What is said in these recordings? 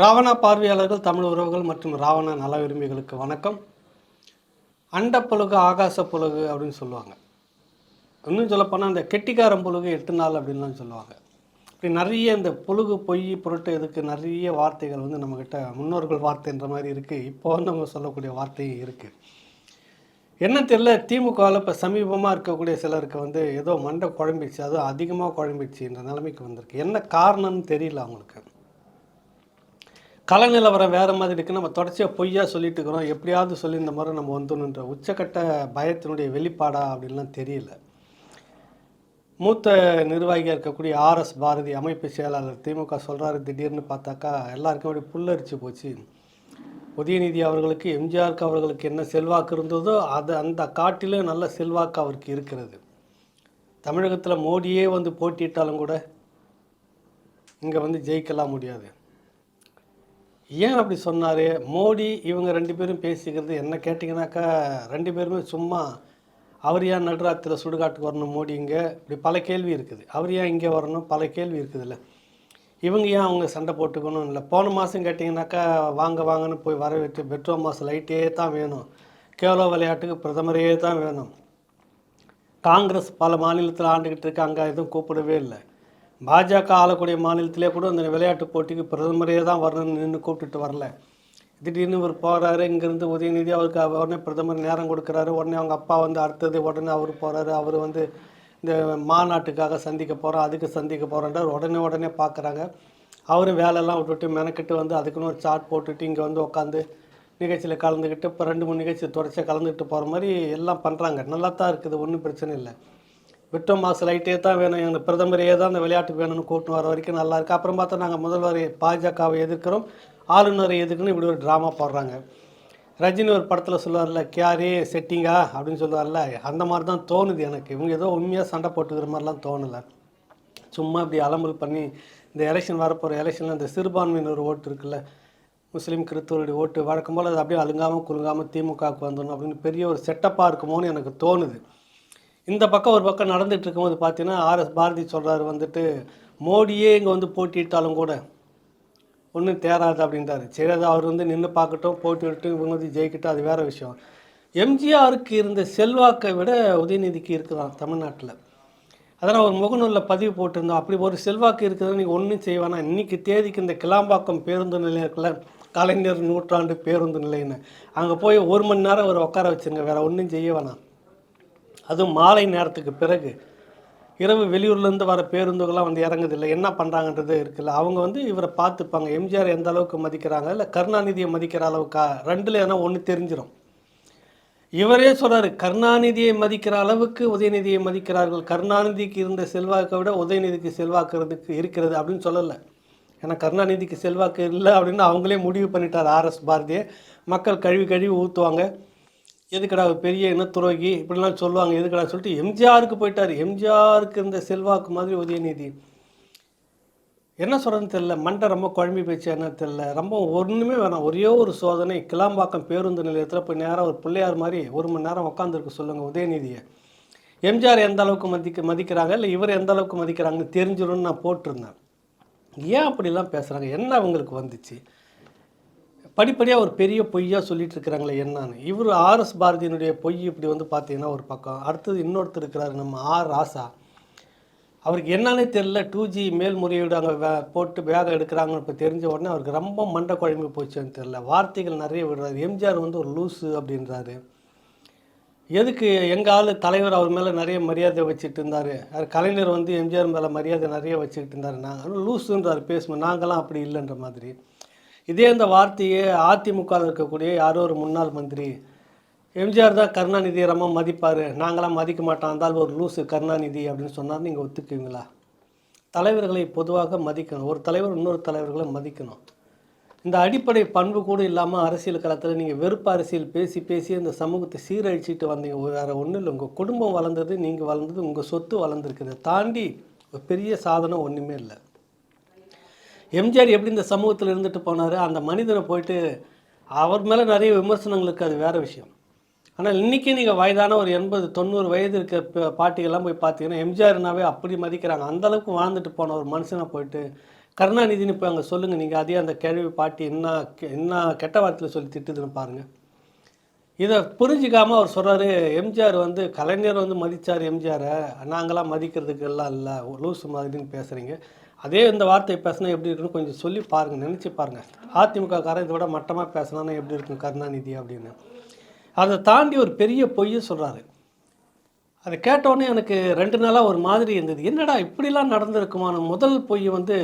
ராவணா பார்வையாளர்கள் தமிழ் உறவுகள் மற்றும் ராவண நல விரும்பிகளுக்கு வணக்கம். அண்டப்புழுகு ஆகாச புழுகு அப்படின்னு சொல்லுவாங்க. இன்னும் சொல்லப்போனால் இந்த கெட்டிக்காரன் புழுகு எட்டு நாள் அப்படின்லாம் சொல்லுவாங்க. இப்படி நிறைய இந்த புழுகு பொய் பொருட்டு இதுக்கு நிறைய வார்த்தைகள் வந்து நம்மக்கிட்ட முன்னோர்கள் வார்த்தைன்ற மாதிரி இருக்குது இப்போ வந்து நம்ம சொல்லக்கூடிய வார்த்தையும் இருக்குது என்ன தெரியல திமுகவில் இப்போ சமீபமாக இருக்கக்கூடிய சிலருக்கு வந்து ஏதோ மண்டை குழம்பிச்சு அதுவும் அதிகமாக குழம்பிச்சுன்ற நிலைமைக்கு வந்திருக்கு. என்ன காரணம்னு தெரியல அவங்களுக்கு. கள நிலவரம் வேறு மாதிரி இருக்குன்னு நம்ம தொடர்ச்சியாக பொய்யா சொல்லிட்டு இருக்கிறோம். எப்படியாவது சொல்லி இந்த முறை நம்ம வந்துடணுன்ற உச்சக்கட்ட பயத்தினுடைய வெளிப்பாடா அப்படின்லாம் தெரியல. மூத்த நிர்வாகியாக இருக்கக்கூடிய ஆர்எஸ் பாரதி அமைப்பு செயலாளர் திமுக சொல்கிறாரு திடீர்னு பார்த்தாக்கா எல்லாருக்கும் அப்படி புல்லரிச்சு போச்சு. உதயநிதி அவர்களுக்கு எம்ஜிஆருக்கு அவர்களுக்கு என்ன செல்வாக்கு இருந்ததோ அது அந்த காட்டிலும் நல்ல செல்வாக்கு அவருக்கு இருக்கிறது. தமிழகத்தில் மோடியே வந்து போட்டியிட்டாலும் கூட இங்கே வந்து ஜெயிக்கலாம் முடியாது. ஏன் அப்படி சொன்னார்? மோடி இவங்க ரெண்டு பேரும் பேசிக்கிறது என்ன கேட்டிங்கனாக்கா ரெண்டு பேருமே சும்மா அவர் ஏன் நடுராத்திரில் சுடுகாட்டுக்கு வரணும் மோடி இங்கே? இப்படி பல கேள்வி இருக்குது. அவர் ஏன் இங்கே வரணும்? பல கேள்வி இருக்குதுல்ல. இவங்க ஏன் அவங்க சண்டை போட்டுக்கணும்? இல்லை போன மாதம் கேட்டிங்கனாக்கா வாங்க வாங்கன்னு போய் வரவேற்று பெட்ரோல் மாதம் லைட்டே தான் வேணும். கேவலோ விளையாட்டுக்கு பிரதமரே தான் வேணும். காங்கிரஸ் பல மாநிலத்தில் ஆண்டுக்கிட்டு இருக்கு அங்கே எதுவும் கூப்பிடவே இல்லை. பாஜக ஆளக்கூடிய மாநிலத்திலே கூட அந்த விளையாட்டு போட்டிக்கு பிரதமரே தான் வரணும்னு நின்று கூப்பிட்டுட்டு வரல. திடீர்னு இவர் போகிறாரு இங்கேருந்து உதயநிதி அவருக்கு உடனே பிரதமர் நேரம் கொடுக்குறாரு. உடனே அவங்க அப்பா வந்து அடுத்தது உடனே அவர் போகிறாரு அவர் வந்து இந்த மாநாட்டுக்காக சந்திக்க போகிறோம் அதுக்கு சந்திக்க போகிறோன்றார் உடனே உடனே பார்க்குறாங்க அவரும் வேலையெல்லாம் விட்டுட்டு மெனக்கிட்டு வந்து அதுக்குன்னு ஒரு சார்ட் போட்டுட்டு இங்கே வந்து உட்காந்து நிகழ்ச்சியில் கலந்துக்கிட்டு இப்போ ரெண்டு மூணு நிகழ்ச்சி தொடர்ச்சியாக கலந்துக்கிட்டு போகிற மாதிரி எல்லாம் பண்ணுறாங்க நல்லா தான் இருக்குது ஒன்றும் பிரச்சனை இல்லை. விட்டோம் மாசு லைட்டே தான் வேணும். எங்கள் பிரதமரையே தான் அந்த விளையாட்டுக்கு வேணும்னு கூட்டின்னு வர வரைக்கும் நல்லா இருக்கு. அப்புறம் பார்த்தா நாங்கள் முதல்வர் பாஜகவை எதிர்க்கிறோம். ஆளுநரை எதிர்க்கணும் இப்படி ஒரு ட்ராமா போடுறாங்க. ரஜினி ஒரு படத்தில் சொல்லுவார்ல கேரி செட்டிங்கா அப்படின்னு சொல்லுவார்ல. அந்த மாதிரி தான் தோணுது எனக்கு. இவங்க ஏதோ உண்மையாக சண்டை போட்டுக்கிற மாதிரிலாம் தோணலை. சும்மா இப்படி அலம்பல் பண்ணி இந்த எலெக்ஷன் வரப்போகிற எலெக்ஷனில் இந்த சிறுபான்மையினர் ஓட்டு இருக்குல்ல முஸ்லீம் கிறிஸ்தவருடைய ஓட்டு வழக்கம் போல் அது அப்படியே அழுங்காமல் குலுங்காமல் திமுகவுக்கு வந்துடணும் அப்படின்னு பெரிய ஒரு செட்டப்பாக இருக்குமோன்னு எனக்கு தோணுது. இந்த பக்கம் ஒரு பக்கம் நடந்துட்டு இருக்கும்போது பார்த்தீங்கன்னா ஆர்எஸ் பாரதி சொல்கிறார் வந்துட்டு மோடியே இங்கே வந்து போட்டியிட்டாலும் கூட ஒன்றும் தேராது அப்படின்றாரு. சரி அது அவர் வந்து நின்று பார்க்கட்டும் போட்டிவிட்டு இவங்க வந்து ஜெயிக்கட்டும் அது வேற விஷயம். எம்ஜிஆருக்கு இருந்த செல்வாக்கை விட உதயநிதிக்கு இருக்குதான் தமிழ்நாட்டில். அதனால் ஒரு முகநூலில் பதிவு போட்டிருந்தோம். அப்படி ஒரு செல்வாக்கு இருக்குதுன்னு நீங்கள் ஒன்றும் செய்வானா? இன்னைக்கு தேதிக்கு இந்த கிளாம்பாக்கம் பேருந்து நிலையம் இருக்குல்ல கலைஞர் நூற்றாண்டு பேருந்து நிலையம்னு. அங்கே போய் ஒரு மணி நேரம் ஒரு உட்கார வச்சுருங்க வேறு ஒன்றும் செய்ய வேணாம். அதுவும் மாலை நேரத்துக்கு பிறகு. இரவு வெளியூர்லேருந்து வர பேருந்துகள்லாம் வந்து இறங்குதில்லை என்ன பண்ணுறாங்கன்றது இருக்குல்ல. அவங்க வந்து இவரை பார்த்துப்பாங்க. எம்ஜிஆர் எந்த அளவுக்கு மதிக்கிறாங்க? இல்லை கருணாநிதியை மதிக்கிற அளவுக்கா? ரெண்டில் ஏன்னா ஒன்று தெரிஞ்சிடும் இவரே சொல்கிறார் கருணாநிதியை மதிக்கிற அளவுக்கு உதயநிதியை மதிக்கிறார்கள். கருணாநிதிக்கு இருந்த செல்வாக்கை விட உதயநிதிக்கு செல்வாக்குறதுக்கு இருக்கிறது அப்படின்னு சொல்லலை. ஏன்னா கருணாநிதிக்கு செல்வாக்கு இல்லை அப்படின்னு அவங்களே முடிவு பண்ணிட்டார். ஆர்எஸ் பாரதியை. மக்கள் கழுவி கழுவி ஊற்றுவாங்க எதுக்கடா பெரிய இனத்துரோகி? இப்படிலாம் சொல்லுவாங்க. எதுக்கடா சொல்லிட்டு எம்ஜிஆருக்கு போயிட்டார். எம்ஜிஆருக்கு இருந்த செல்வாக்கு மாதிரி உதயநிதி. என்ன சொல்கிறதுன்னு தெரில மண்டை ரொம்ப குழம்பி போயிடுச்சு. என்ன தெரில ரொம்ப ஒன்றுமே வேணாம். ஒரே ஒரு சோதனை. கிளாம்பாக்கம் பேருந்து நிலையத்தில் போய் நேரம் ஒரு பிள்ளையார் மாதிரி ஒரு மணி நேரம் உட்காந்துருக்க சொல்லுங்கள் உதயநிதியை. எம்ஜிஆர் எந்த அளவுக்கு மதிக்க மதிக்கிறாங்க? இல்லை இவர் எந்த அளவுக்கு மதிக்கிறாங்கன்னு தெரிஞ்சிடும்னு நான் போட்டிருந்தேன். ஏன் அப்படிலாம் பேசுகிறாங்க என்ன அவங்களுக்கு வந்துச்சு? படிப்படியாக ஒரு பெரிய பொய்யாக சொல்லிட்டு இருக்கிறாங்களே என்னன்னு இவர் ஆர்எஸ் பாரதியினுடைய பொய் இப்படி வந்து பார்த்தீங்கன்னா ஒரு பக்கம். அடுத்தது இன்னொருத்தர் இருக்கிறாரு நம்ம ஆர் ராசா. அவருக்கு என்னன்னே தெரில டூ ஜி மேல்முறையீடு அங்கே வே போட்டு வேகம் எடுக்கிறாங்கன்னு இப்போ தெரிஞ்ச உடனே அவருக்கு ரொம்ப மண்டை குழம்பு போச்சுன்னு தெரில வார்த்தைகள் நிறைய விடுறாரு. எம்ஜிஆர் வந்து ஒரு லூஸு அப்படின்றாரு. எதுக்கு எங்கள் ஆள் தலைவர் அவர் மேலே நிறைய மரியாதை வச்சுட்டு இருந்தார்? அவர் கலைஞர் வந்து எம்ஜிஆர் மேலே மரியாதை நிறைய வச்சுக்கிட்டு இருந்தார். நாங்கள் லூஸுன்றார் பேசுவோம் நாங்களாம் அப்படி இல்லைன்ற மாதிரி. இதே இந்த வார்த்தையை அதிமுகவில் இருக்கக்கூடிய யாரோ ஒரு முன்னாள் மந்திரி எம்ஜிஆர் தான் கருணாநிதி ரொம்ப மதிப்பார். நாங்களாம் மதிக்க மாட்டோம். இருந்தாலும் ஒரு லூஸு கருணாநிதி அப்படின்னு சொன்னார் நீங்கள் ஒத்துக்குவீங்களா? தலைவர்களை பொதுவாக மதிக்கணும். ஒரு தலைவர் இன்னொரு தலைவர்களை மதிக்கணும். இந்த அடிப்படை பண்பு கூட இல்லாமல் அரசியல் களத்தில் நீங்கள் வெறுப்பு அரசியல் பேசி பேசி இந்த சமூகத்தை சீரழிச்சிட்டு வந்தீங்க. வேறு ஒன்றும் இல்லை. உங்கள் குடும்பம் வளர்ந்தது நீங்கள் வளர்ந்தது உங்கள் சொத்து வளர்ந்துருக்குது. தாண்டி ஒரு பெரிய சாதனை ஒன்றுமே இல்லை. எம்ஜிஆர் எப்படி இந்த சமூகத்தில் இருந்துட்டு போனார்? அந்த மனிதனை போயிட்டு அவர் மேலே நிறைய விமர்சனங்களுக்கு அது வேறு விஷயம். ஆனால் இன்றைக்கி நீங்கள் வயதான ஒரு எண்பது தொண்ணூறு வயது இருக்க பாட்டிகள்லாம் போய் பார்த்தீங்கன்னா எம்ஜிஆர்னாவே அப்படி மதிக்கிறாங்க. அந்த அளவுக்கு வாழ்ந்துட்டு போன ஒரு மனுஷனை போயிட்டு கருணாநிதினு இப்போ அங்கே சொல்லுங்கள் நீங்கள் அதே அந்த கேள்வி பாட்டி என்ன கெ- என்ன கெட்ட வார்த்தையில் சொல்லி திட்டுதுன்னு பாருங்கள் இதை புரிஞ்சிக்காமல் அவர் சொல்கிறாரு எம்ஜிஆர் வந்து கலைஞர் வந்து மதித்தார் எம்ஜிஆரை. நாங்களாம் மதிக்கிறதுக்கு எல்லாம் இல்லை. லூசு மாதிரின்னு பேசுகிறீங்க அதே இந்த வார்த்தையை பேசினா எப்படி இருக்குன்னு கொஞ்சம் சொல்லி பாருங்கள் நினச்சி பாருங்கள் அதிமுக காரன் இதை விட மட்டமாக பேசினா எப்படி இருக்கும் கருணாநிதி அப்படின்னு. அதை தாண்டி ஒரு பெரிய பொய்யை சொல்கிறாரு அதை கேட்டோடனே எனக்கு ரெண்டு நாளாக ஒரு மாதிரி இருந்தது. என்னடா இப்படிலாம் நடந்திருக்குமான முதல் பொய் வந்து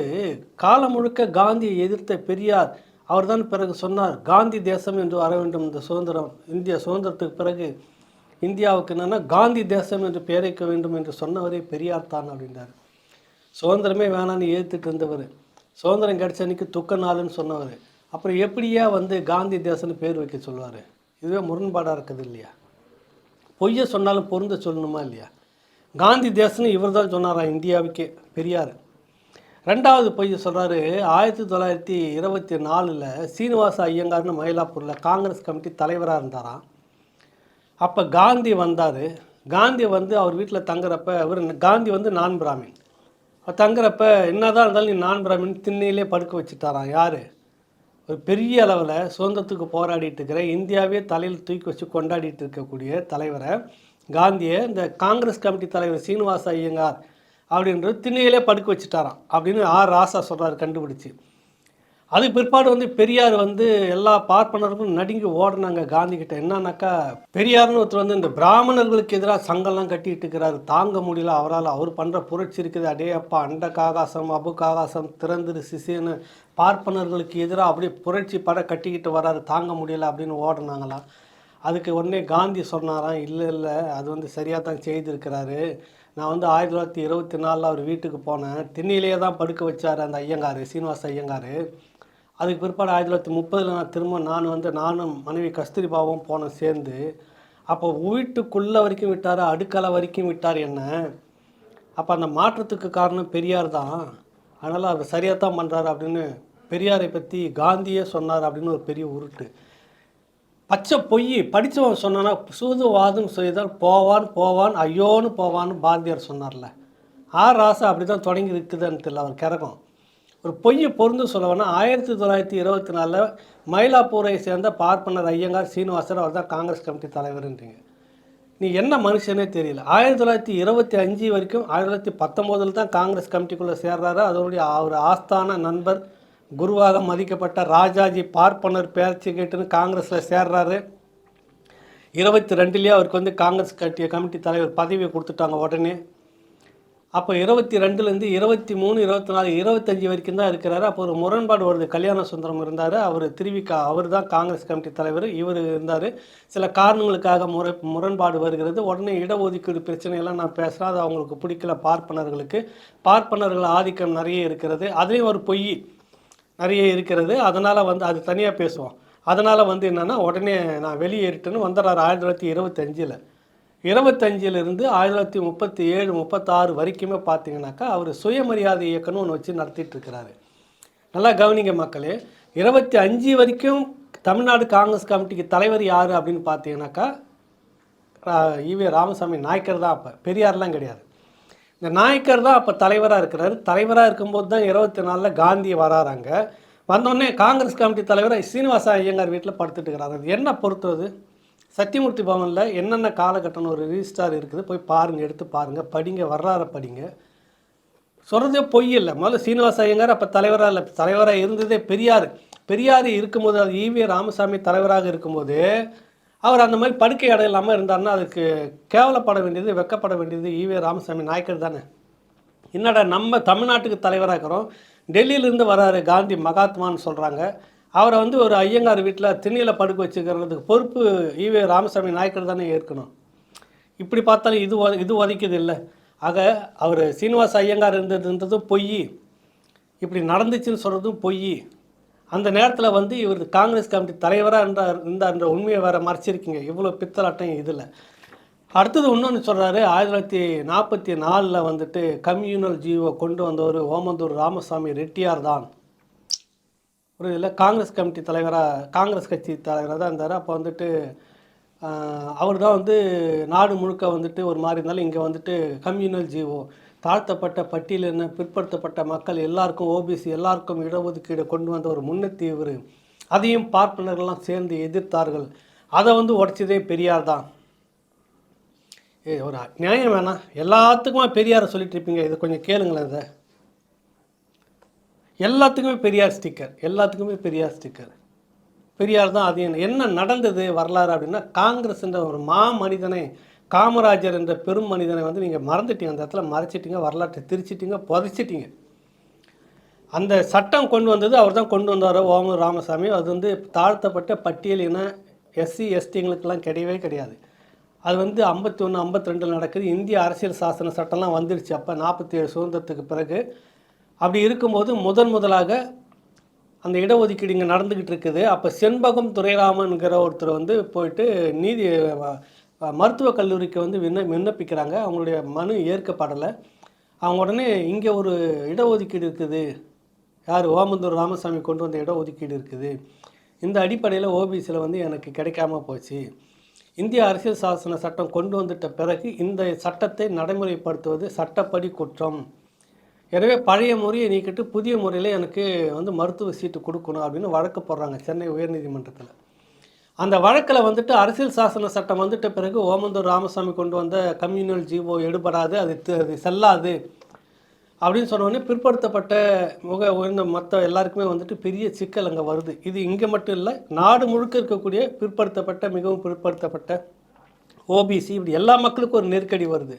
காலம் முழுக்க காந்தியை எதிர்த்த பெரியார் அவர்தான் பிறகு சொன்னார் காந்தி தேசம் என்று வர வேண்டும். இந்த சுதந்திரம் இந்திய சுதந்திரத்துக்கு பிறகு இந்தியாவுக்கு என்னென்னா காந்தி தேசம் என்று பெயரைக்க வேண்டும் என்று சொன்னவரே பெரியார் தான் அப்படின்றார். சுதந்திரமே வேணான்னு ஏற்றுட்டு இருந்தவர். சுதந்திரம் கிடைச்ச அன்னைக்கு துக்க நாளுன்னு சொன்னவர். அப்புறம் எப்படியா வந்து காந்தி தேசம்னு பேர் வைக்க சொல்லுவார்? இதுவே முரண்பாடாக இருக்குது இல்லையா? பொய்யை சொன்னாலும் பொருந்த சொல்லணுமா இல்லையா? காந்தி தேசம்னு இவர் தான் சொன்னாராம் இந்தியாவுக்கே? பெரியார். ரெண்டாவது பொய்யை சொல்கிறாரு ஆயிரத்தி தொள்ளாயிரத்தி இருபத்தி நாலில் சீனிவாச ஐயங்கார்னு மயிலாப்பூரில் காங்கிரஸ் கமிட்டி தலைவராக இருந்தாராம் அப்போ காந்தி வந்தார். காந்தி வந்து அவர் வீட்டில் தங்குறப்ப அவர் காந்தி வந்து நான் பிராமின். தங்குறப்ப என்னதான் இருந்தாலும் நீ நான் பிராமின் திண்ணையிலே படுக்க வச்சுட்டாராம் யார்? ஒரு பெரிய அளவில் சுதந்திரத்துக்கு போராடிட்டு இருக்கிற இந்தியாவே தலையில் தூக்கி வச்சு கொண்டாடிட்டு இருக்கக்கூடிய தலைவரை காந்தியை இந்த காங்கிரஸ் கமிட்டி தலைவர் சீனிவாச ஐயங்கார் அப்படின்றது திண்ணையிலே படுக்க வச்சுட்டாராம் அப்படின்னு ஆர் ராசா சொல்கிறார் கண்டுபிடிச்சி. அதுக்கு பிற்பாடு வந்து பெரியார் வந்து எல்லா பார்ப்பனர்களும் நடுங்கி ஓடினாங்க காந்தி கிட்ட. என்னன்னாக்கா பெரியார்னு ஒருத்தர் வந்து இந்த பிராமணர்களுக்கு எதிராக சங்கம்லாம் கட்டிட்டு இருக்கிறாரு. தாங்க முடியல. அவரால் அவர் பண்ணுற புரட்சி இருக்குது. அடே அப்பா அண்ட காகாசம் அபு காகாசம் திறந்துரு சிசின்னு பார்ப்பனர்களுக்கு எதிராக அப்படியே புரட்சி பட கட்டிக்கிட்டு வராரு. தாங்க முடியல அப்படின்னு ஓடினாங்களாம் அதுக்கு உடனே காந்தி சொன்னாராம் இல்லை இல்லை. அது வந்து சரியாக தான் செய்திருக்கிறாரு. நான் வந்து ஆயிரத்தி தொள்ளாயிரத்தி இருபத்தி நாலில் அவர் வீட்டுக்கு போனேன். திண்ணையிலேயே தான் படுக்க வச்சார் அந்த ஐயங்கார் சீனிவாச ஐயங்கார். அதுக்கு பிற்பாடு ஆயிரத்தி தொள்ளாயிரத்தி முப்பதில் நான் திரும்ப நான் வந்து நானும் மனைவி கஸ்தூரிபாவும் போனோம் சேர்ந்து. அப்போ வீட்டுக்குள்ளே வரைக்கும் விட்டார் அடுக்கலை வரைக்கும் விட்டார் என்ன? அப்போ அந்த மாற்றத்துக்கு காரணம் பெரியார் தான். அதனால் அவர் சரியாக தான் பண்ணுறாரு அப்படின்னு பெரியாரை பற்றி காந்தியே சொன்னார் அப்படின்னு ஒரு பெரிய உருட்டு. பச்சை பொய் படித்தவன் சொன்னானா சூதுவாதம் செய்தால் போவான் போவான் ஐயோன்னு போவான்னு பாரதியார் சொன்னார்ல. ஆர் ராசா அப்படி தான் தொடங்கி இருக்குதுன்னு தெரியல அவர் கிறகம் ஒரு பொய்யை பொருந்து சொல்லவேன்னா ஆயிரத்தி தொள்ளாயிரத்தி இருபத்தி நாலில் மயிலாப்பூரை சேர்ந்த பார்ப்பனர் ஐயங்கார் சீனிவாசர் அவர் தான் காங்கிரஸ் கமிட்டி தலைவர்ன்றீங்க. நீ என்ன மனுஷனே தெரியல. ஆயிரத்தி தொள்ளாயிரத்தி இருபத்தி அஞ்சு வரைக்கும் ஆயிரத்தி தொள்ளாயிரத்தி பத்தொம்போதில் தான் காங்கிரஸ் கமிட்டிக்குள்ளே சேர்றாரு. அதனுடைய அவர் ஆஸ்தான நண்பர் குருவாக மதிக்கப்பட்ட ராஜாஜி பார்ப்பனர் பேச்சு கேட்டுன்னு காங்கிரஸில் சேர்றாரு. இருபத்தி ரெண்டுலேயே அவருக்கு வந்து காங்கிரஸ் கட்டிய கமிட்டி தலைவர் பதவியை கொடுத்துட்டாங்க உடனே. அப்போ இருபத்தி ரெண்டுலேருந்து இருபத்தி மூணு இருபத்தி நாலு இருபத்தஞ்சி வரைக்கும் தான் இருக்கிறாரு. அப்போ ஒரு முரண்பாடு வருது. கல்யாண சுந்தரம் இருந்தார். அவர் திருவிக்கா அவர் தான் காங்கிரஸ் கமிட்டி தலைவர். இவர் இருந்தார். சில காரணங்களுக்காக முறை முரண்பாடு வருகிறது. உடனே இடஒதுக்கீடு பிரச்சனையெல்லாம் நான் பேசுகிறேன் அது அவங்களுக்கு பிடிக்கல பார்ப்பனர்களுக்கு. பார்ப்பனர்கள் ஆதிக்கம் நிறைய இருக்கிறது. அதுலேயும் ஒரு பொய் நிறைய இருக்கிறது. அதனால் வந்து அது தனியாக பேசுவோம். அதனால் வந்து என்னென்னா உடனே நான் வெளியேறிட்டேன்னு வந்துடுறாரு ஆயிரத்தி தொள்ளாயிரத்தி இருபத்தஞ்சில். இருபத்தஞ்சிலிருந்து ஆயிரத்தி தொள்ளாயிரத்தி முப்பத்தி ஏழு முப்பத்தாறு வரைக்குமே பார்த்தீங்கன்னாக்கா அவர் சுயமரியாதை இயக்கம்னு ஒன்று வச்சு நடத்திட்டு இருக்கிறாரு நல்லா கவனிங்க மக்களே இருபத்தி அஞ்சு வரைக்கும் தமிழ்நாடு காங்கிரஸ் கமிட்டிக்கு தலைவர் யார் அப்படின்னு பார்த்தீங்கன்னாக்கா ரா- ஈவே ராமசாமி நாயக்கர் தான் அப்போ. பெரியார்லாம் கிடையாது. இந்த நாயக்கர் தான் அப்போ தலைவராக இருக்கிறார். தலைவராக இருக்கும்போது தான் இருபத்தி நாலில் காந்தி வராறாங்க வந்தோடனே காங்கிரஸ் கமிட்டி தலைவராக சீனிவாச ஐயங்கார் வீட்டில் படுத்துட்டு இருக்கிறார் அது என்ன பொறுத்தது? சத்தியமூர்த்தி பவனில் என்னென்ன காலகட்டம்னு ஒரு ரிஜிஸ்டார் இருக்குது போய் பாருங்கள் எடுத்து பாருங்கள் படிங்க வரலாறை படிங்க. சொல்கிறதே பொய் இல்லை. முதல்ல சீனிவாச ஐயங்கார் அப்போ தலைவராக இல்லை. தலைவராக இருந்ததே பெரியார். பெரியார் இருக்கும்போது அது ஈவி ராமசாமி தலைவராக இருக்கும்போது அவர் அந்த மாதிரி படுக்கை இடம் இல்லாமல் இருந்தார்னா அதுக்கு கேவலப்பட வேண்டியது வெக்கப்பட வேண்டியது ஈவி ராமசாமி நாயக்கர் தானே. என்னடா நம்ம தமிழ்நாட்டுக்கு தலைவராக இருக்கிறோம் டெல்லியிலேருந்து வராரு காந்தி மகாத்மான்னு சொல்கிறாங்க அவரை வந்து ஒரு ஐயங்கார் வீட்டில் திண்ணியில் படுக்க வச்சுக்கிறதுக்கு பொறுப்பு ஈவே ராமசாமி நாயக்கர் தானே ஏற்கணும். இப்படி பார்த்தாலும் இது இது உதைக்குது இல்லை. ஆக அவர் சீனிவாச ஐயங்கார் இருந்ததுன்றதும் பொய். இப்படி நடந்துச்சுன்னு சொல்கிறதும் பொய். அந்த நேரத்தில் வந்து இவர் காங்கிரஸ் கமிட்டி தலைவராக இருந்தார் இருந்தார்ன்ற உண்மையை வேற மறைச்சிருக்கீங்க. இவ்வளோ பித்தலாட்டம் இதில். அடுத்தது இன்னொன்று சொல்கிறாரு ஆயிரத்தி தொள்ளாயிரத்தி நாற்பத்தி நாலில் வந்துட்டு கம்யூனல் ஜீவோ கொண்டு வந்தவர் ஓமந்தூர் ராமசாமி ரெட்டியார் தான். ஒரு இதில் காங்கிரஸ் கமிட்டி தலைவராக காங்கிரஸ் கட்சி தலைவராக தான் இருந்தார். அப்போ வந்துட்டு அவர் தான் வந்து நாடு முழுக்க வந்துட்டு ஒரு மாதிரி இருந்தாலும் இங்கே வந்துட்டு கம்யூனல் ஜீவோ தாழ்த்தப்பட்ட பட்டியலின பிற்படுத்தப்பட்ட மக்கள் எல்லாருக்கும் ஓபிசி எல்லாருக்கும் இடஒதுக்கீடு கொண்டு வந்த ஒரு முன்னத்தீவர் அதையும் பார்ப்பனர்கள்லாம் சேர்ந்து எதிர்த்தார்கள். அதை வந்து உடைச்சதே பெரியார் தான். ஒரு நியாயம் வேணாம். எல்லாத்துக்குமே பெரியாரை சொல்லிட்டு இருப்பீங்க. இதை கொஞ்சம் கேளுங்களேன் இதை. எல்லாத்துக்குமே பெரியார் ஸ்டிக்கர் எல்லாத்துக்குமே பெரியார் ஸ்டிக்கர் பெரியார் தான் அது என்ன என்ன நடந்தது வரலாறு அப்படின்னா காங்கிரஸ் என்ற ஒரு மா மனிதனை காமராஜர் என்ற பெரும் மனிதனை வந்து நீங்கள் மறந்துட்டீங்க. அந்த இடத்துல மறைச்சிட்டிங்க வரலாற்றை திரிச்சிட்டிங்க புதைச்சிட்டிங்க. அந்த சட்டம் கொண்டு வந்தது அவர் தான் கொண்டு வந்தார் ஓம ராமசாமி. அது வந்து தாழ்த்தப்பட்ட பட்டியல் இன எஸ்சி எஸ்டிங்களுக்கெல்லாம் கிடையவே கிடையாது. அது வந்து ஐம்பத்தி ஒன்று ஐம்பத்தி ரெண்டில் நடக்குது. இந்திய அரசியல் சாசன சட்டம்லாம் வந்துடுச்சு அப்போ நாற்பத்தி ஏழு சுதந்திரத்துக்கு பிறகு அப்படி இருக்கும்போது முதன் முதலாக அந்த இடஒதுக்கீடு இங்கே நடந்துக்கிட்டு இருக்குது. அப்போ செண்பகம் துரைராமன்கிற ஒருத்தர் வந்து போயிட்டு நீதி மருத்துவக் கல்லூரிக்கு வந்து விண்ண விண்ணப்பிக்கிறாங்க. அவங்களுடைய மனு ஏற்கப்படலை. அவங்க உடனே இங்கே ஒரு இடஒதுக்கீடு இருக்குது. யார்? ஓமந்தூர் ராமசாமி கொண்டு வந்த இடஒதுக்கீடு இருக்குது. இந்த அடிப்படையில் ஓபிசியில் வந்து எனக்கு கிடைக்காம போச்சு. இந்திய அரசியல் சாசன சட்டம் கொண்டு வந்துட்ட பிறகு இந்த சட்டத்தை நடைமுறைப்படுத்துவது சட்டப்படி குற்றம். எனவே பழைய முறையை நீக்கிட்டு புதிய முறையில் எனக்கு வந்து மருத்துவ சீட்டு கொடுக்கணும் அப்படின்னு வழக்கு போடுறாங்க சென்னை உயர்நீதிமன்றத்தில். அந்த வழக்கில் வந்துட்டு அரசியல் சாசன சட்டம் வந்துட்ட பிறகு ஓமந்தூர் ராமசாமி கொண்டு வந்த கம்யூனல் ஜீவோ எடுபடாது அது அது செல்லாது அப்படின்னு சொன்னோடனே பிற்படுத்தப்பட்ட முக உயர்ந்த மற்ற எல்லாருக்குமே வந்துட்டு பெரிய சிக்கல் அங்கே வருது. இது இங்கே மட்டும் இல்லை நாடு முழுக்க இருக்கக்கூடிய பிற்படுத்தப்பட்ட மிகவும் பிற்படுத்தப்பட்ட ஓபிசி இப்படி எல்லா மக்களுக்கும் ஒரு நெருக்கடி வருது.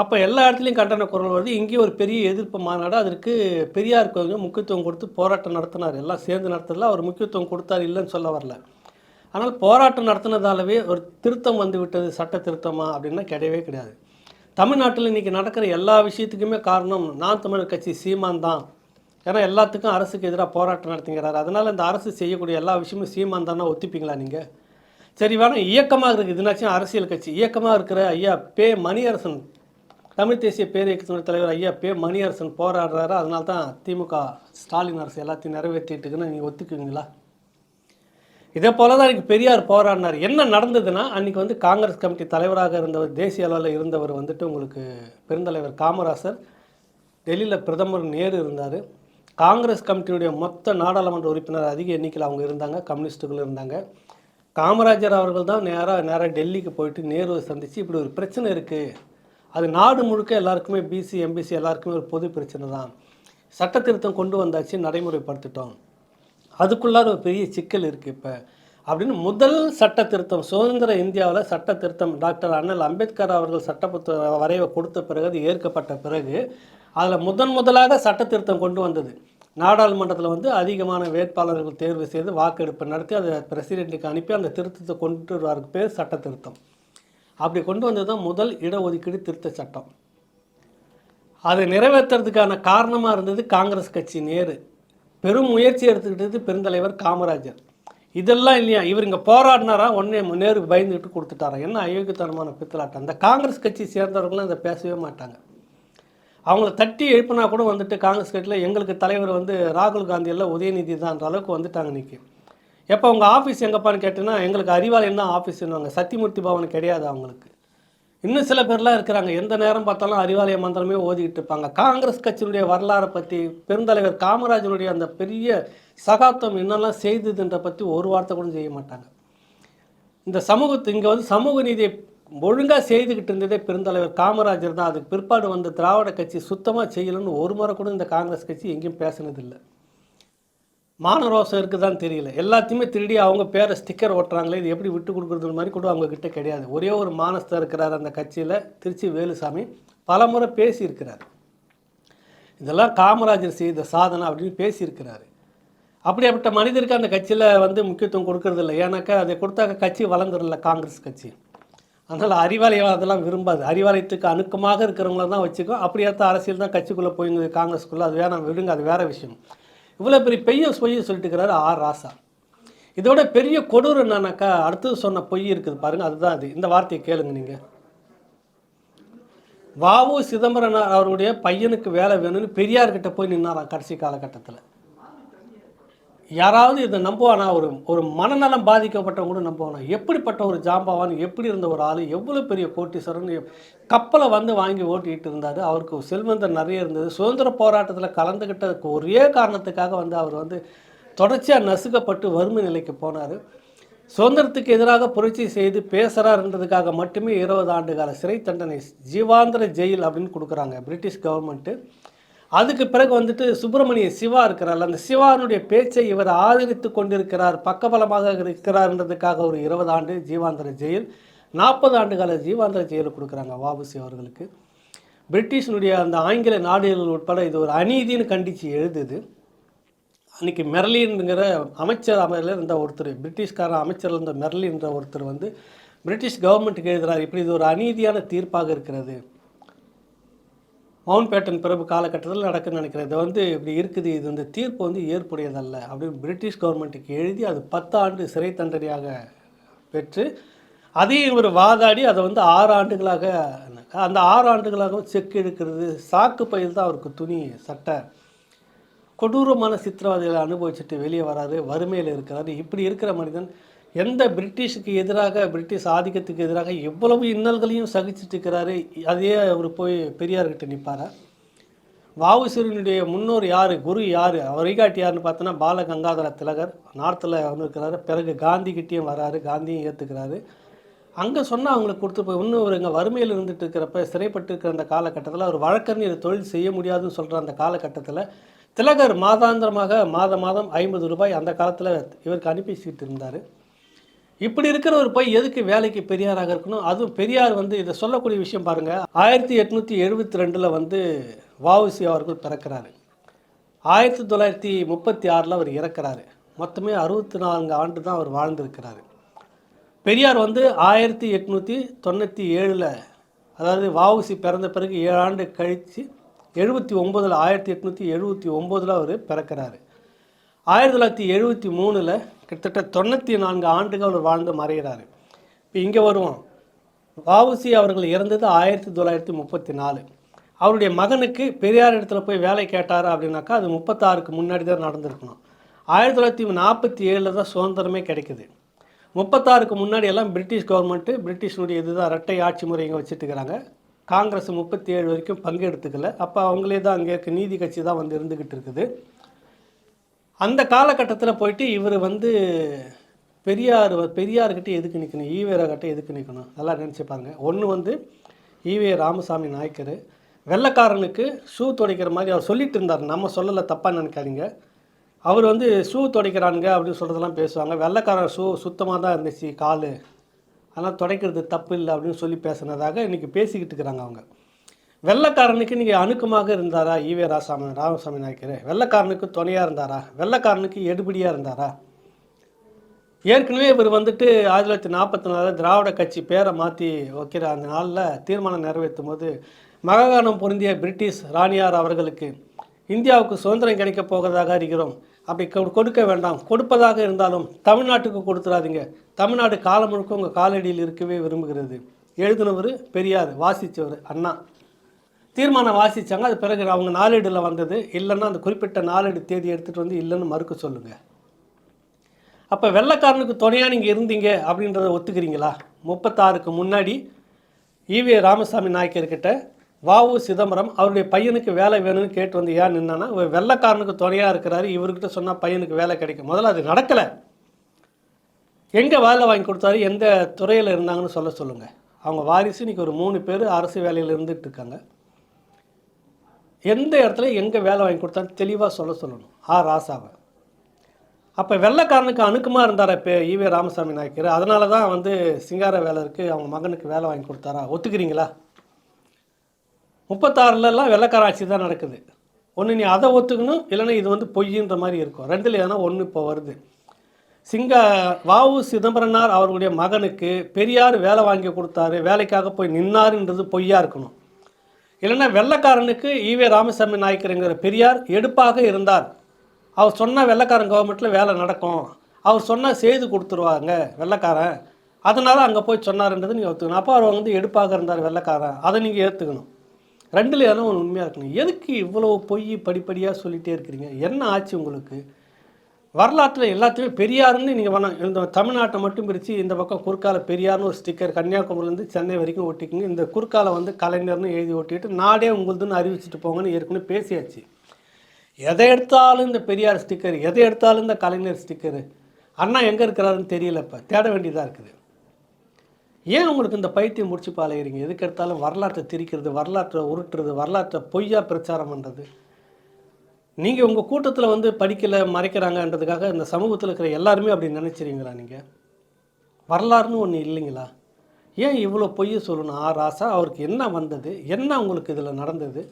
அப்போ எல்லா இடத்துலையும் கண்டன குரல் வருது. இங்கேயும் ஒரு பெரிய எதிர்ப்பு மாநாடு. அதற்கு பெரியார் கொஞ்சம் முக்கியத்துவம் கொடுத்து போராட்டம் நடத்தினார். எல்லாம் சேர்ந்து நடத்துறதுல அவர் முக்கியத்துவம் கொடுத்தார் இல்லைன்னு சொல்ல வரல. ஆனால் போராட்டம் நடத்தினதாலவே ஒரு திருத்தம் வந்து விட்டது. சட்ட திருத்தமா அப்படின்னா கிடையவே கிடையாது. தமிழ்நாட்டில் இன்றைக்கி நடக்கிற எல்லா விஷயத்துக்குமே காரணம் நான் தமிழர் கட்சி சீமான் தான். ஏன்னா எல்லாத்துக்கும் அரசுக்கு எதிராக போராட்டம் நடத்திங்கிறாரு அதனால் இந்த அரசு செய்யக்கூடிய எல்லா விஷயமும் சீமான் தானே ஒத்துப்பீங்களா நீங்கள் சரி வேணாம் இயக்கமாக இருக்குது இதுனாச்சும் அரசியல் கட்சி. இயக்கமாக இருக்கிற ஐயா பே மணியரசன் தமிழ் தேசிய பேரியக்கத்தினுடைய தலைவர் ஐயா பே மணியரசன் போராடுறாரு. அதனால தான் திமுக ஸ்டாலின் அரசு எல்லாத்தையும் நிறைவேற்றிட்டுக்குன்னு நீங்கள் ஒத்துக்குவீங்களா? இதே போல தான் அன்றைக்கி பெரியார் போராடினார். என்ன நடந்ததுன்னா அன்றைக்கி வந்து காங்கிரஸ் கமிட்டி தலைவராக இருந்தவர் தேசிய அளவில் இருந்தவர் வந்துட்டு உங்களுக்கு பெருந்தலைவர் காமராசர் டெல்லியில் பிரதமர் நேரு இருந்தார். காங்கிரஸ் கமிட்டியுடைய மொத்த நாடாளுமன்ற உறுப்பினர் அதிக எண்ணிக்கையில் அவங்க இருந்தாங்க கம்யூனிஸ்ட்டுகள் இருந்தாங்க. காமராஜர் அவர்கள் தான் நேராக நேராக டெல்லிக்கு போயிட்டு நேருவை சந்தித்து இப்படி ஒரு பிரச்சனை இருக்குது அது நாடு முழுக்க எல்லாருக்குமே பிசி எம்பிசி எல்லாருக்குமே ஒரு பொது பிரச்சனை தான். சட்ட திருத்தம் கொண்டு வந்தாச்சு நடைமுறைப்படுத்திட்டோம். அதுக்குள்ளார ஒரு பெரிய சிக்கல் இருக்குது இப்போ. அப்படின்னு முதல் சட்ட திருத்தம் சுதந்திர இந்தியாவில் சட்ட திருத்தம் டாக்டர் அண்ணல் அம்பேத்கர் அவர்கள் சட்ட வரைவை கொடுத்த பிறகு அது ஏற்கப்பட்ட பிறகு அதில் முதன் முதலாக சட்ட திருத்தம் கொண்டு வந்தது. நாடாளுமன்றத்தில் வந்து அதிகமான வேட்பாளர்கள் தேர்வு செய்து வாக்கெடுப்பு நடத்தி அதை பிரசிடெண்ட்டுக்கு அனுப்பி அந்த திருத்தத்தை கொண்டு வருவதற்கு பேர் சட்ட திருத்தம். அப்படி கொண்டு வந்தது தான் முதல் இடஒதுக்கீடு திருத்த சட்டம். அதை நிறைவேற்றுறதுக்கான காரணமாக இருந்தது காங்கிரஸ் கட்சி நேரு. பெரும் முயற்சி எடுத்துக்கிட்டது பெருந்தலைவர் காமராஜர். இதெல்லாம் இல்லையா? இவர் இங்கே போராடினாரா? உடனே நேரு பயந்துக்கிட்டு கொடுத்துட்டாரா? என்ன அயோக்கியத்தனமான பித்தலாட்டம்? அந்த காங்கிரஸ் கட்சி சேர்ந்தவர்களும் அதை பேசவே மாட்டாங்க. அவங்கள தட்டி எழுப்பினா கூட வந்துட்டு காங்கிரஸ் கட்சியில் எங்களுக்கு தலைவர் வந்து ராகுல் காந்தி எல்லாம் உதயநிதி தான்ன்ற அளவுக்கு வந்துட்டாங்க நிற்கும் எப்போ உங்கள் ஆஃபீஸ் எங்கப்பான்னு கேட்டேன்னா எங்களுக்கு அறிவாலயம் தான் ஆஃபீஸ்னுவாங்க சத்தியமூர்த்தி பவன் கிடையாது அவங்களுக்கு. இன்னும் சில பேர்லாம் இருக்கிறாங்க. எந்த நேரம் பார்த்தாலும் அறிவாலய மந்திரமே ஓதிக்கிட்டு இருப்பாங்க. காங்கிரஸ் கட்சியினுடைய வரலாறை பற்றி பெருந்தலைவர் காமராஜனுடைய அந்த பெரிய சகாப்தம் என்னெல்லாம் செய்ததுன்ற பற்றி ஒரு வார்த்தை கூட செய்ய மாட்டாங்க. இந்த சமூகத்து இங்கே வந்து சமூக நீதியை ஒழுங்காக செய்துக்கிட்டு இருந்ததே பெருந்தலைவர் காமராஜர் தான். அதுக்கு பிற்பாடு வந்த திராவிட கட்சி சுத்தமாக செய்யலைன்னு ஒரு முறை கூட இந்த காங்கிரஸ் கட்சி எங்கேயும் பேசினதில்லை. மானரோசம் இருக்குதான் தெரியல. எல்லாத்தையுமே திருடி அவங்க பேரை ஸ்டிக்கர் ஓட்டுறாங்களே இது எப்படி விட்டு கொடுக்குறது மாதிரி கூட அவங்கக்கிட்ட கிடையாது. ஒரே ஒரு மானஸ்தர் இருக்கிறார் அந்த கட்சியில் திருச்சி வேலுசாமி. பல முறை பேசியிருக்கிறார். இதெல்லாம் காமராஜர் செய்த சாதனை அப்படின்னு பேசியிருக்கிறாரு. அப்படியாப்பட்ட மனிதருக்கு அந்த கட்சியில் வந்து முக்கியத்துவம் கொடுக்கறதில்ல. ஏன்னாக்கா அதை கொடுத்தாக்க கட்சி வளர்ந்துடல காங்கிரஸ் கட்சி. அதனால் அறிவாலயம் அதெல்லாம் விரும்பாது. அறிவாலயத்துக்கு அணுக்கமாக இருக்கிறவங்கள தான் வச்சுக்கும். தான் அரசியல் தான் கட்சிக்குள்ளே போயிருந்தது காங்கிரஸ்க்குள்ளே. அது வேணாம் விடுங்க அது வேற விஷயம். இவ்வளோ பெரிய பெய்ய பொய்ய சொல்லிட்டு இருக்கிறாரு ஆர் ராசா. இதோட பெரிய கொடூர் என்னன்னாக்கா அடுத்தது சொன்ன பொய் இருக்குது பாருங்கள் அதுதான் அது. இந்த வார்த்தையை கேளுங்க நீங்கள் வாவு சிதம்பரம் அவருடைய பையனுக்கு வேலை வேணும்னு பெரியார்கிட்ட போய் நின்னாராம் கடைசி காலகட்டத்தில். யாராவது இதை நம்புவானா? ஒரு ஒரு மனநலம் பாதிக்கப்பட்டவங்க கூட நம்புவானா? எப்படிப்பட்ட ஒரு ஜாம்பவான் எப்படி இருந்த ஒரு ஆள்? எவ்வளோ பெரிய கோட்டீஸ்வரன்? கப்பலை வந்து வாங்கி ஓட்டிகிட்டு இருந்தார். அவருக்கு செல்வந்தர் நிறைய இருந்தது. சுதந்திர போராட்டத்தில் கலந்துக்கிட்டதுக்கு ஒரே காரணத்துக்காக வந்து அவர் வந்து தொடர்ச்சியாக நசுக்கப்பட்டு வறுமை நிலைக்கு போனார். சுதந்திரத்துக்கு எதிராக புரட்சி செய்து பேசுகிறாருன்றதுக்காக மட்டுமே இருபது ஆண்டு கால சிறை தண்டனை ஜீவாந்திர ஜெயில் அப்படின்னு கொடுக்குறாங்க பிரிட்டிஷ் கவர்மெண்ட்டு அதுக்கு பிறகு வந்துட்டு சுப்பிரமணிய சிவா இருக்கிறார் அந்த சிவானுடைய பேச்சை இவர் ஆதரித்து கொண்டிருக்கிறார் பக்கபலமாக இருக்கிறார்ன்றதுக்காக ஒரு இருபது ஆண்டு ஜீவாந்திர ஜெயில் நாற்பது ஆண்டு கால ஜீவாந்திர ஜெயில் கொடுக்குறாங்க வாபுசி அவர்களுக்கு. பிரிட்டிஷினுடைய அந்த ஆங்கில நாடுகள் உட்பட இது ஒரு அநீதின்னு கண்டித்து எழுதுது. அன்றைக்கி மெர்லின்ங்கிற அமைச்சர் அமையில் இருந்த ஒருத்தர் பிரிட்டிஷ்கார அமைச்சரில் இருந்த மெர்லின்ற ஒருத்தர் வந்து பிரிட்டிஷ் கவர்மெண்ட்டுக்கு எழுதுகிறார் இப்படி இது ஒரு அநீதியான தீர்ப்பாக இருக்கிறது. மவுண்ட் பேட்டன் பிறப்பு காலகட்டத்தில் நடக்குன்னு நினைக்கிறேன். இது வந்து இப்படி இருக்குது இது இந்த தீர்ப்பு வந்து ஏற்புடையதல்ல அப்படின்னு பிரிட்டிஷ் கவர்மெண்ட்டுக்கு எழுதி அது பத்து ஆண்டு சிறை தண்டனையாக பெற்று அதையும் இவர் வாதாடி அதை வந்து ஆறு ஆண்டுகளாக அந்த ஆறு ஆண்டுகளாக செக் எடுக்கிறது சாக்கு பயில் தான் அவருக்கு துணி சட்டை. கொடூரமான சித்திரவதைகளை அனுபவிச்சுட்டு வெளியே வராரு வறுமையில் இருக்கிறாரு. இப்படி இருக்கிற மனிதன் எந்த பிரிட்டிஷுக்கு எதிராக பிரிட்டிஷ் ஆதிக்கத்துக்கு எதிராக எவ்வளவு இன்னல்களையும் சகிச்சுட்டு இருக்கிறாரு அதே அவர் போய் பெரியார்கிட்ட நிற்பாரா வாவுசிரியனுடைய முன்னோர் யார் குரு யார் அவர் வழிகாட்டி யாருன்னு பார்த்தோன்னா பால கங்காதர திலகர். நார்த்தில் வந்து இருக்கிறாரு. பிறகு காந்திகிட்டேயும் வராரு. காந்தியும் ஏற்றுக்கிறாரு அங்கே சொன்னால் அவங்களுக்கு கொடுத்து போய் இன்னும் ஒரு இங்கே வறுமையில் இருந்துட்டு இருக்கிறப்ப சிறைப்பட்டு இருக்கிற அந்த காலகட்டத்தில் அவர் வழக்கறிஞர் தொழில் செய்ய முடியாதுன்னு சொல்கிற அந்த காலகட்டத்தில் திலகர் மாதாந்திரமாக மாத மாதம் ஐம்பது ரூபாய் அந்த காலத்தில் இவருக்கு அனுப்பி வச்சுக்கிட்டு இருந்தார். இப்படி இருக்கிற ஒரு போய் எதுக்கு வேலைக்கு பெரியாராக இருக்கணும்? அதுவும் பெரியார் வந்து இதை சொல்லக்கூடிய விஷயம் பாருங்கள் ஆயிரத்தி எட்நூற்றி எழுபத்தி ரெண்டில் வந்து வஉசி அவர்கள் பிறக்கிறாரு. ஆயிரத்தி தொள்ளாயிரத்தி முப்பத்தி ஆறில் அவர் இறக்கிறாரு. மொத்தமே அறுபத்தி நான்கு ஆண்டு தான் அவர் வாழ்ந்திருக்கிறாரு. பெரியார் வந்து ஆயிரத்தி எட்நூற்றி தொண்ணூற்றி ஏழில் அதாவது வஉசி பிறந்த பிறகு ஏழு ஆண்டு கழித்து எழுபத்தி ஒம்போதில் ஆயிரத்தி எட்நூற்றி எழுபத்தி ஒம்போதில் அவர் பிறக்கிறாரு. ஆயிரத்தி தொள்ளாயிரத்தி எழுபத்தி மூணில் கிட்டத்தட்ட தொண்ணூற்றி நான்கு ஆண்டுகள் அவர் வாழ்ந்து மறைகிறார். இப்போ இங்கே வருவோம். வாவுசி அவர்கள் இறந்தது ஆயிரத்தி தொள்ளாயிரத்தி முப்பத்தி நாலு. அவருடைய மகனுக்கு பெரியார் இடத்துல போய் வேலை கேட்டார் அப்படின்னாக்கா அது முப்பத்தாறுக்கு முன்னாடி தான் நடந்திருக்கணும். ஆயிரத்தி தொள்ளாயிரத்தி நாற்பத்தி ஏழில் தான் சுதந்திரமே கிடைக்குது. முப்பத்தாறுக்கு முன்னாடி எல்லாம் பிரிட்டிஷ் கவர்மெண்ட்டு பிரிட்டிஷனுடைய இதுதான் இரட்டை ஆட்சி முறை இங்கே வச்சுட்டு இருக்கிறாங்க. காங்கிரஸ் முப்பத்தி ஏழு வரைக்கும் பங்கெடுத்துக்கல. அப்போ அவங்களே தான் அங்கே இருக்க நீதி கட்சி தான் வந்து இருந்துக்கிட்டு இருக்குது. அந்த காலகட்டத்தில் போயிட்டு இவர் வந்து பெரியார் பெரியார்கிட்ட எதுக்கு நிற்கணும் ஈவேராகிட்ட எதுக்கு நிற்கணும் அதெல்லாம் நினச்சி பாருங்க. ஒன்று வந்து ஈவே ராமசாமி நாயக்கர் வெள்ளக்காரனுக்கு ஷூ துடைக்கிற மாதிரி அவர் சொல்லிட்டு இருந்தார். நம்ம சொல்லலை தப்பாக நினைக்காதீங்க. அவர் வந்து ஷூ துடைக்கிறானுங்க அப்படின்னு சொல்கிறதெல்லாம் பேசுவாங்க. வெள்ளைக்காரன் ஷூ சுத்தமாக தான் இருந்துச்சு கால். அதெல்லாம் துடைக்கிறது தப்பு இல்லை அப்படின்னு சொல்லி பேசுனதாக இன்றைக்கி பேசிக்கிட்டு இருக்கிறாங்க அவங்க. வெள்ளக்காரனுக்கு நீங்கள் அணுக்கமாக இருந்தாரா? ஈவே ராசாமி ராமசாமி நாயக்கர் வெள்ளக்காரனுக்கு துணையாக இருந்தாரா? வெள்ளக்காரனுக்கு எடுபடியாக இருந்தாரா? ஏற்கனவே இவர் வந்துட்டு ஆயிரத்தி தொள்ளாயிரத்தி நாற்பத்தி நாலு திராவிட கட்சி பேரை மாற்றி வைக்கிற அந்த நாளில் தீர்மானம் நிறைவேற்றும் போது மகாகானம் பொருந்திய பிரிட்டிஷ் ராணியார் அவர்களுக்கு இந்தியாவுக்கு சுதந்திரம் கிடைக்கப் போகிறதாக இருக்கிறோம். அப்படி கொடுக்க வேண்டாம். கொடுப்பதாக இருந்தாலும் தமிழ்நாட்டுக்கு கொடுத்துடாதீங்க தமிழ்நாடு காலம் முழுக்க உங்கள் காலடியில் இருக்கவே விரும்புகிறது. எழுதினவர் பெரியார் வாசித்தவர் அண்ணா. தீர்மானம் வாசித்தாங்க அது பிறகு அவங்க நாளேடில் வந்தது. இல்லைன்னா அந்த குறிப்பிட்ட நாளேடு தேதி எடுத்துகிட்டு வந்து இல்லைன்னு மறுக்க சொல்லுங்கள் அப்போ வெள்ளைக்காரனுக்கு துணையாக நீங்கள் இருந்தீங்க அப்படின்றத ஒத்துக்கிறீங்களா? முப்பத்தாறுக்கு முன்னாடி ஈவே ராமசாமி நாயக்கர்கிட்ட வாவு சிதம்பரம் அவருடைய பையனுக்கு வேலை வேணும்னு கேட்டு வந்து ஏன் நின்னான்னா இவர் வெள்ளைக்காரனுக்கு துணையாக இருக்கிறாரு இவர்கிட்ட சொன்னால் பையனுக்கு வேலை கிடைக்கும். முதல்ல அது நடக்கலை. எங்கே வேலை வாங்கி கொடுத்தாரு எந்த துறையில் இருந்தாங்கன்னு சொல்ல சொல்லுங்கள் அவங்க வாரிசு இன்றைக்கி ஒரு மூணு பேர் அரசு வேலையில் இருந்துகிட்டு இருக்காங்க. எந்த இடத்துல எங்கே வேலை வாங்கி கொடுத்தாலும் தெளிவாக சொல்ல சொல்லணும். ஆ ராசாவை. அப்போ வெள்ளைக்காரனுக்கு அணுக்கமாக இருந்தார் இப்போ ஈவே ராமசாமி நாயக்கர்? அதனால தான் வந்து சிங்கார வேலருக்கு அவங்க மகனுக்கு வேலை வாங்கி கொடுத்தாரா? ஒத்துக்கிறீங்களா? முப்பத்தாறுலலாம் வெள்ளக்கார ஆட்சி தான் நடக்குது. ஒன்று நீ அதை ஒத்துக்கணும் இல்லைன்னா இது வந்து பொய்ன்ற மாதிரி இருக்கும். ரெண்டுல ஏன்னா ஒன்று இப்போ வருது. சிங்கா வாவு சிதம்பரனார் அவர்களுடைய மகனுக்கு பெரியார் வேலை வாங்கி கொடுத்தாரு. வேலைக்காக போய் நின்னாருன்றது பொய்யா இருக்கணும். இல்லைன்னா வெள்ளைக்காரனுக்கு ஈவே ராமசாமி நாயக்கருங்கிற பெரியார் எடுப்பாக இருந்தார். அவர் சொன்ன வெள்ளக்காரன் கவர்மெண்ட்டில் வேலை நடக்கும். அவர் சொன்னால் செய்து கொடுத்துருவாங்க வெள்ளைக்காரன். அதனால் அங்கே போய் சொன்னார்ன்றது நீங்கள் ஒத்துக்கணும். அப்போ அவர் வந்து எடுப்பாக இருந்தார் வெள்ளைக்காரன். அதை நீங்கள் ஏற்றுக்கணும் ரெண்டுல எதனா ஒன்று உண்மையாக இருக்கணும். எதுக்கு இவ்வளோ பொய் படிப்படியாக சொல்லிகிட்டே இருக்கிறீங்க? என்ன ஆச்சு உங்களுக்கு? வரலாற்றில் எல்லாத்தையுமே பெரியாருன்னு நீங்கள் வேணாம் இந்த தமிழ்நாட்டை மட்டும் பிரித்து இந்த பக்கம் குறுக்கால பெரியார்னு ஒரு ஸ்டிக்கர் கன்னியாகுமரிலேருந்து சென்னை வரைக்கும் ஒட்டிக்கிங்க. இந்த குறுக்கால வந்து கலைஞர்னு எழுதி ஒட்டிட்டு நாடே உங்களுதுன்னு அறிவிச்சிட்டு போங்கன்னு ஏற்கனவே பேசியாச்சு. எதை எடுத்தாலும் இந்த பெரியார் ஸ்டிக்கர் எதை எடுத்தாலும் இந்த கலைஞர் ஸ்டிக்கரு அண்ணா எங்கே இருக்கிறாருன்னு தெரியல இப்போ தேட வேண்டியதாக இருக்குது. ஏன் உங்களுக்கு இந்த பைத்தியம் முடிச்சு பாலையிறீங்க? எதுக்கு எடுத்தாலும் வரலாற்றை திரிக்கிறது வரலாற்றை உருட்டுறது வரலாற்றை பொய்யா பிரச்சாரம் பண்ணுறது நீங்கள் உங்கள் கூட்டத்தில் வந்து படிக்கலை மறைக்கிறாங்கன்றதுக்காக இந்த சமூகத்தில் இருக்கிற எல்லாருமே அப்படி நினச்சிருங்களா நீங்கள் வரலாறுன்னு ஒன்று இல்லைங்களா? ஏன் இவ்வளோ பொய் சொல்லணும்? ஆ ராசா அவருக்கு என்ன வந்தது? என்ன உங்களுக்கு இதில் நடந்தது?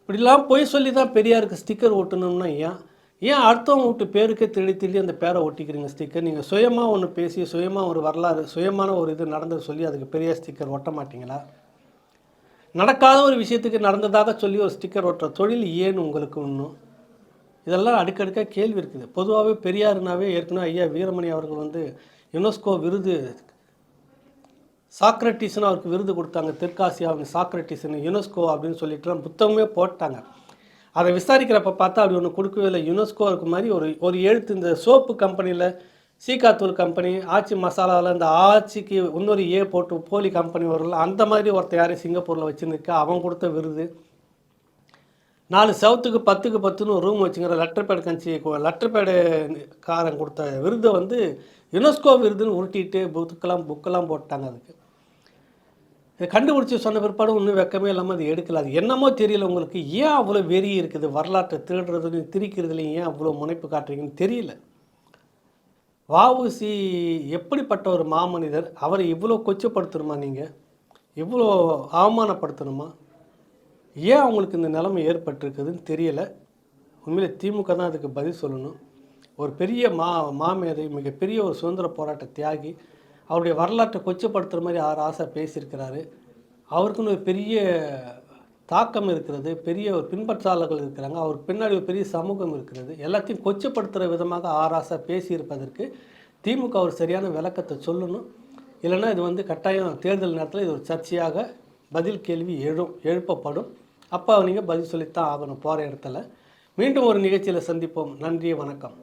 இப்படிலாம் பொய் சொல்லி தான் பெரியாருக்கு ஸ்டிக்கர் ஒட்டணும்னா ஏன்? ஏன் அடுத்தவங்க விட்டு பேருக்கே திருடி திருடி அந்த பேரை ஒட்டிக்கிறீங்க ஸ்டிக்கர் நீங்கள் சுயமாக ஒன்று பேசி சுயமாக ஒரு வரலாறு சுயமான ஒரு இது நடந்தது சொல்லி அதுக்கு பெரிய ஸ்டிக்கர் ஒட்ட மாட்டிங்களா? நடக்காத ஒரு விஷயத்துக்கு நடந்ததாக சொல்லி ஒரு ஸ்டிக்கர் ஒட்டுற தொழில் ஏன் உங்களுக்கு இன்னும்? இதெல்லாம் அடுக்கடுக்காக கேள்வி இருக்குது. பொதுவாகவே பெரியாருனாவே ஏற்கனவே ஐயா வீரமணி அவர்கள் வந்து யுனெஸ்கோ விருது சாக்ரட்டிஸ்னு அவருக்கு விருது கொடுத்தாங்க. தெற்காசியாவின் சாக்ரட்டிஸ்னு யுனெஸ்கோ அப்படின்னு சொல்லிட்டுலாம் புத்தகமே போட்டாங்க. அதை விசாரிக்கிறப்ப பார்த்தா அப்படி ஒன்று கொடுக்கவே இல்லை. யுனெஸ்கோ இருக்க மாதிரி ஒரு ஒரு எழுத்து. இந்த சோப்பு கம்பெனியில் சீக்காத்தூள் கம்பெனி ஆச்சி மசாலாவில் இந்த ஆச்சிக்கு இன்னொரு ஏ போட்டு போலி கம்பெனி வரல அந்த மாதிரி ஒருத்தர் யாரையும் சிங்கப்பூரில் வச்சுருந்துருக்கா? அவன் கொடுத்த விருது. நாலு செவத்துக்கு பத்துக்கு பத்துன்னு ஒரு ரூம் வச்சுங்கிற லெட்டர் பேட் கஞ்சி லெட்டர் பேடு காரன் கொடுத்த விருதை வந்து யுனெஸ்கோ விருதுன்னு உருட்டிட்டு புக்கெல்லாம் புக்கெல்லாம் போட்டாங்க அதுக்கு. இதை கண்டுபிடிச்சி சொன்ன பிற்பாடு ஒன்றும் வெக்கமே இல்லாமல் அது எடுக்கல. அது என்னமோ தெரியல உங்களுக்கு. ஏன் அவ்வளோ வெறி இருக்குது? வரலாற்றை திருடுறதுலையும் திரிக்கிறதுலையும் ஏன் அவ்வளோ முனைப்பு காட்டுறீங்கன்னு தெரியல. வாவுசி எப்படிப்பட்ட ஒரு மாமனிதர்? அவரை இவ்வளோ கொச்சப்படுத்தணுமா நீங்கள் இவ்வளோ அவமானப்படுத்தணுமா? ஏன் அவங்களுக்கு இந்த நிலைமை ஏற்பட்டிருக்குதுன்னு தெரியலை. உண்மையிலே திமுக தான் அதுக்கு பதில் சொல்லணும். ஒரு பெரிய மா மாமேதை மிகப்பெரிய ஒரு சுதந்திர போராட்ட தியாகி அவருடைய வரலாற்றை கொச்சப்படுத்துகிற மாதிரி ஆறு ஆசை பேசியிருக்கிறாரு. அவருக்குன்னு ஒரு பெரிய தாக்கம் இருக்கிறது பெரிய ஒரு பின்பற்றாளர்கள் இருக்கிறாங்க. அவருக்கு பின்னாடி ஒரு பெரிய சமூகம் இருக்கிறது. எல்லாத்தையும் கொச்சப்படுத்துகிற விதமாக ஆராசா பேசியிருப்பதற்கு திமுக ஒரு சரியான விளக்கத்தை சொல்லணும். இல்லைன்னா இது வந்து கட்டாயம் தேர்தல் நேரத்தில் இது ஒரு சர்ச்சையாக பதில் கேள்வி எழும் எழுப்பப்படும். அப்போ நீங்கள் பதில் சொல்லித்தான் ஆகணும். போகிற இடத்துல மீண்டும் ஒரு நிகழ்ச்சியில் சந்திப்போம். நன்றி வணக்கம்.